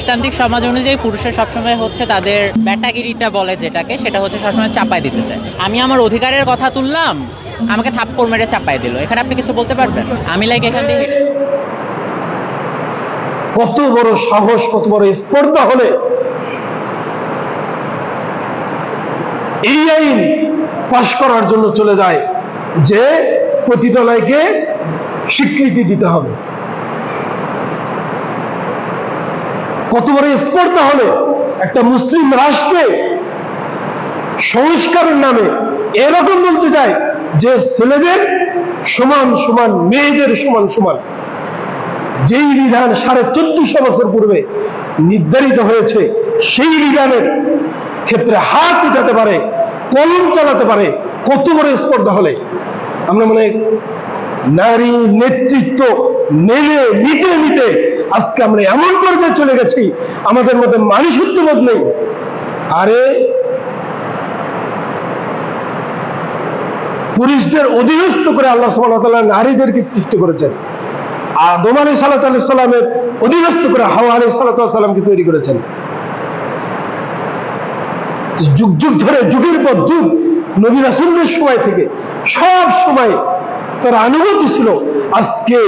পুরুষতান্ত্রিক সমাজ অনুযায়ী পুরুষের সবসময় হচ্ছে তাদের ব্যাটাগিরিটা বলে যেটাকে, সেটা হচ্ছে সবসময় চাপায় দিতে চায়। আমি আমার অধিকারের কথা তুললাম, আমাকে থাপ্পড় মেরে চাপায় দিল। এখানে আপনি কিছু বলতে পারবেন? আমি লাইক এখান থেকে কত বড় সাহস, কত বড় স্পর্ধা হলে এই আইন পাশ করার জন্য চলে যায় যে পতিতালয়কে স্বীকৃতি দিতে হবে। কত বড় স্পর্ধা হলে? একটা মুসলিম রাষ্ট্রে সংস্কারের নামে এরকম বলতে চাই যে ছেলেদের সমান সমান, মেয়েদের সমান সমান। যেই বিধান সাড়ে চোদ্দশো বছর পূর্বে নির্ধারিত হয়েছে, সেই বিধানের ক্ষেত্রে হাত উঠাতে পারে, কলম চালাতে পারে, কত বড় স্পর্ধা হলে? আমরা মনে নারী নেতৃত্ব মেনে নিতে নিতে আজকে আমরা এমন পর্যায়ে চলে গেছি, আমাদের মধ্যে মানুষত্ববোধ নেই। আরে, পুরুষদের অধীনস্থ করে আল্লাহ সুবহানাহু নারীদেরকে সৃষ্টি করেছেন। আদম আলী সাল্লাহ সাল্লামের অধীনস্থ করে হাওয়া আলী সাল্লাহ সাল্লামকে তৈরি করেছেন। যুগ যুগ ধরে, যুগের পর যুগ, নবী রাসুলদের সময় থেকে সব সময় তার আনুগত্য ছিল, আজকে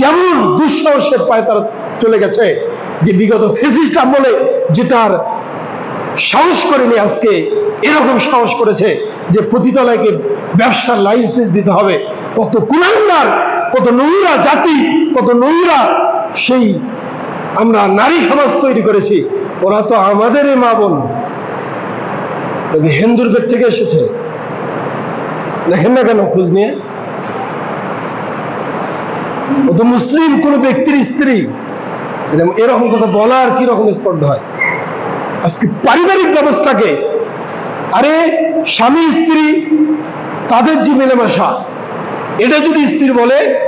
কেমন দুঃসাহসের পায়ে তারা চলে গেছে, যে বিগত ফেসিস্ট আমলে যেটার সাহস করেনি আজকে, এরকম সাহস করেছে যে প্রতিতলায়কে ব্যবসার লাইসেন্স দিতে হবে। কত কুলাঙ্গার, কত নোংরা জাতি, কত নোংরা সেই আমরা নারী সমাজ তৈরি করেছি। ওরা তো আমাদেরই মা বোন। হিন্দুর পেট থেকে এসেছে। দেখেন না কেন খোঁজ নিয়ে? ও তো মুসলিম, কোন ব্যক্তির স্ত্রী। এরকম- কথা বলার কি রকম স্পর্ধ হয়? আজকে পারিবারিক ব্যবস্থাকে, আরে স্বামী, স্ত্রী, তাদের যে মেলামেশা, এটা যদি স্ত্রী বলে,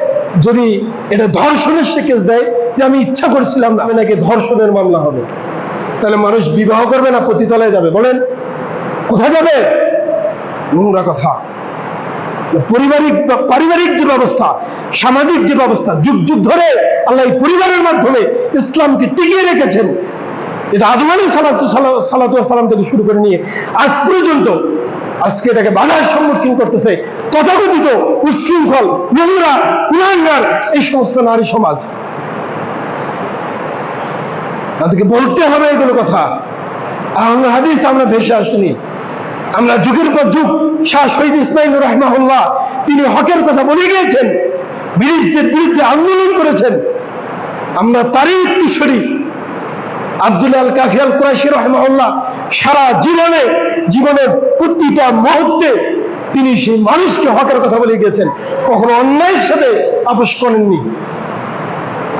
যদি এটা ধর্ষণের সে কেস দেয়, যে আমি ইচ্ছা করছিলাম আমি নাকি ধর্ষণের মামলা হবে। তাহলে মানুষ বিবাহ করবে না, পতিতলায় যাবে, বলেন। কোথায় যাবে? নোংরা কথা। পরিবারিক পারিবারিক যে ব্যবস্থা, সামাজিক যে ব্যবস্থা, যুগ যুগ ধরে আল্লাহ এই পরিবারের মাধ্যমে ইসলামকে টিকিয়ে রেখেছেন। এটা আদম আলী সালাম থেকে শুরু করে নিয়ে আজ পর্যন্ত আজকে এটাকে বাধার সম্মুখীন করতেছে। তথাকথিত উশৃঙ্খল, নোংরা, কুলাঙ্গার এই সমস্ত নারী সমাজ। তাদেরকে বলতে হবে এগুলো কথা। আমরা হাদিস আমরা ভেসে আসিনি। আমরা যুগের পর যুগ শাহ শহীদ ইসমাইল রহমাহুল্লাহ, তিনি হকের কথা বলে গিয়েছেন, ব্রিটিশদের বিরুদ্ধে আন্দোলন করেছেন। আমরা তারই উত্তরস্বরী আব্দুল আল কাফি আল কুরাইশি রহমাহুল্লাহ, সারা জীবনে, জীবনের প্রতিটা মুহূর্তে তিনি সেই মানুষকে হকের কথা বলে গিয়েছেন। কখনো অন্যায়ের সাথে আপোষ করেননি।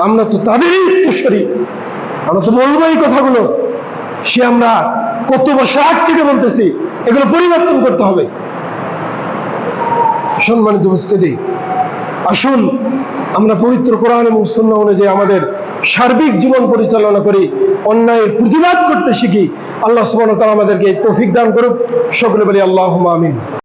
আমরা তো তাদেরই উত্তরস্বরী আমরা তো বলব এই কথাগুলো। সে আমরা কত বছর আগ থেকে বলতেছি এগুলো পরিবর্তন করতে হবে। সম্মানিত উপস্থিতি, আসুন আমরা পবিত্র কোরআন এবং সন্ন্য অনুযায়ী আমাদের সার্বিক জীবন পরিচালনা করি, অন্যায়ের প্রতিবাদ করতে শিখি। আল্লাহ সুবান তারা আমাদেরকে তৌফিক দান করুক। সকলে বলি আল্লাহ আমিন।